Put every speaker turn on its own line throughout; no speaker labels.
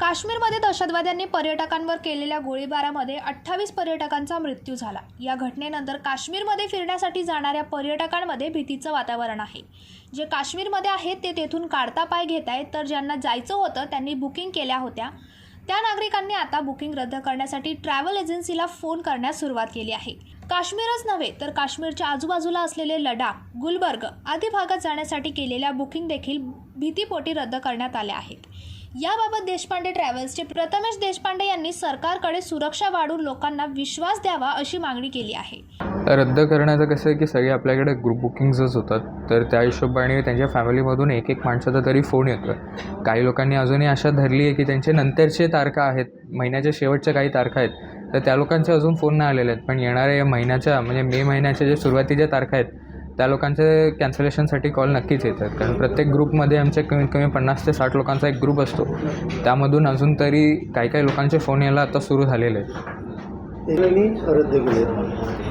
काश्मीरमध्ये दहशतवाद्यांनी पर्यटकांवर केलेल्या गोळीबारामध्ये अठ्ठावीस पर्यटकांचा मृत्यू झाला. या घटनेनंतर काश्मीरमध्ये फिरण्यासाठी जाणाऱ्या पर्यटकांमध्ये भीतीचं वातावरण आहे. जे काश्मीरमध्ये आहेत ते तेथून काढता पाय घेत आहेत तर ज्यांना जायचं होतं त्यांनी बुकिंग केल्या होत्या. त्या नागरिकांनी आता बुकिंग रद्द करण्यासाठी ट्रॅव्हल एजन्सीला फोन करण्यास सुरुवात केली आहे. काश्मीरच नव्हे तर काश्मीरच्या आजूबाजूला असलेले लडाख गुलबर्ग आदी भागात जाण्यासाठी केलेल्या बुकिंग देखील भीतीपोटी रद्द करण्यात आल्या आहेत. याबाबत देशपांडे ट्रॅव्हल्सचे प्रथमेश देशपांडे यांनी सरकारकडे सुरक्षा वाढवून लोकांना विश्वास द्यावा अशी मागणी केली आहे.
रद्द करण्याचं कसं आहे की सगळे आपल्याकडे ग्रुप बुकिंग्सच होतात. तर त्या हिशोबाने त्यांच्या फॅमिलीमधून एक एक माणसाचा तरी फोन येतो काही लोकांनी अजूनही आशा धरली आहे की त्यांचे नंतरचे तारखा आहेत. महिन्याच्या शेवटच्या काही तारखा आहेत. तर त्या लोकांचे अजून फोन नाही आलेले आहेत. पण येणाऱ्या या महिन्याच्या म्हणजे मे महिन्याच्या जे सुरुवातीच्या तारखा आहेत त्या लोकांचे कॅन्सलेशनसाठी कॉल नक्कीच येतात. कारण प्रत्येक ग्रुपमध्ये आमचे कमीत कमी पन्नास ते साठ लोकांचा एक ग्रुप असतो. त्यामधून अजून तरी काही काही लोकांचे फोन यायला आता सुरू झालेले आहेत.
त्यांनी रद्द केले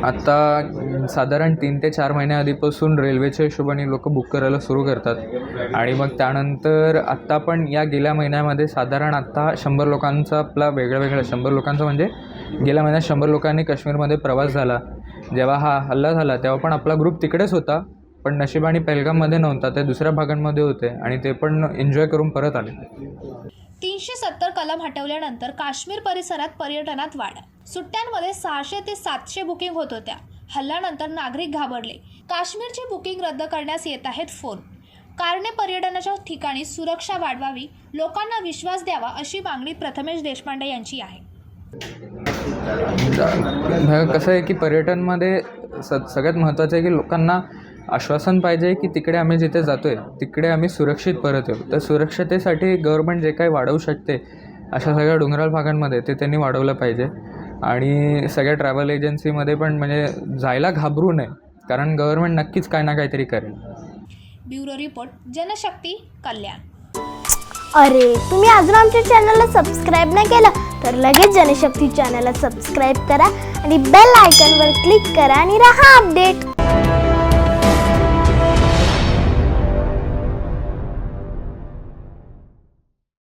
आत्ता साधारण तीन ते चार महिन्या आधीपासून रेल्वेच्या हिशोबाने लोक बुक करायला सुरू करतात. आणि मग त्यानंतर आत्ता पण या गेल्या महिन्यामध्ये साधारण आत्ता शंभर लोकांचा आपला वेगळं वेगळं शंभर लोकांचं म्हणजे गेल्या महिन्यात शंभर लोकांनी काश्मीरमध्ये प्रवास झाला. जेव्हा हा हल्ला झाला तेव्हा पण आपला ग्रुप तिकडेच होता पण नशिबाने पेलगाममध्ये नव्हता ते दुसऱ्या भागांमध्ये होते आणि ते पण एन्जॉय करून परत आले.
तीनशे सत्तर कलम हटवल्यानंतर काश्मीर परिसरात पर्यटनात वाढ. सुट्ट्यांमध्ये सहाशे ते सातशे बुकिंग होत होत्या. हल्ल्यानंतर नागरिक घाबरले. काश्मीरची बुकिंग रद्द करण्यास येत आहेत फोन. कारणे पर्यटनाच्या ठिकाणी सुरक्षा वाढवावी लोकांना विश्वास द्यावा अशी मागणी प्रथमेश देशपांडे यांची आहे.
कसं आहे की पर्यटनमध्ये स सगळ्यात महत्त्वाचं आहे की लोकांना आश्वासन पाहिजे की तिकडे आम्ही जिथे जातो आहे तिकडे आम्ही सुरक्षित परत येऊ. तर सुरक्षतेसाठी गव्हर्मेंट जे काही वाढवू शकते अशा सगळ्या डोंगराळ भागांमध्ये ते त्यांनी वाढवलं पाहिजे. आणि सगळ्या ट्रॅव्हल एजन्सीमध्ये पण म्हणजे जायला घाबरू नये कारण गव्हर्मेंट नक्कीच काय ना काहीतरी करेल.
Bureau report Janshakti Kalyan.
अरे तुम्ही अजून आमच्या चॅनलला सबस्क्राईब नाही केलं? तर लगेच जनशक्ती चॅनलला सबस्क्राईब करा आणि बेल आयकॉनवर क्लिक करा आणि रहा अपडेट.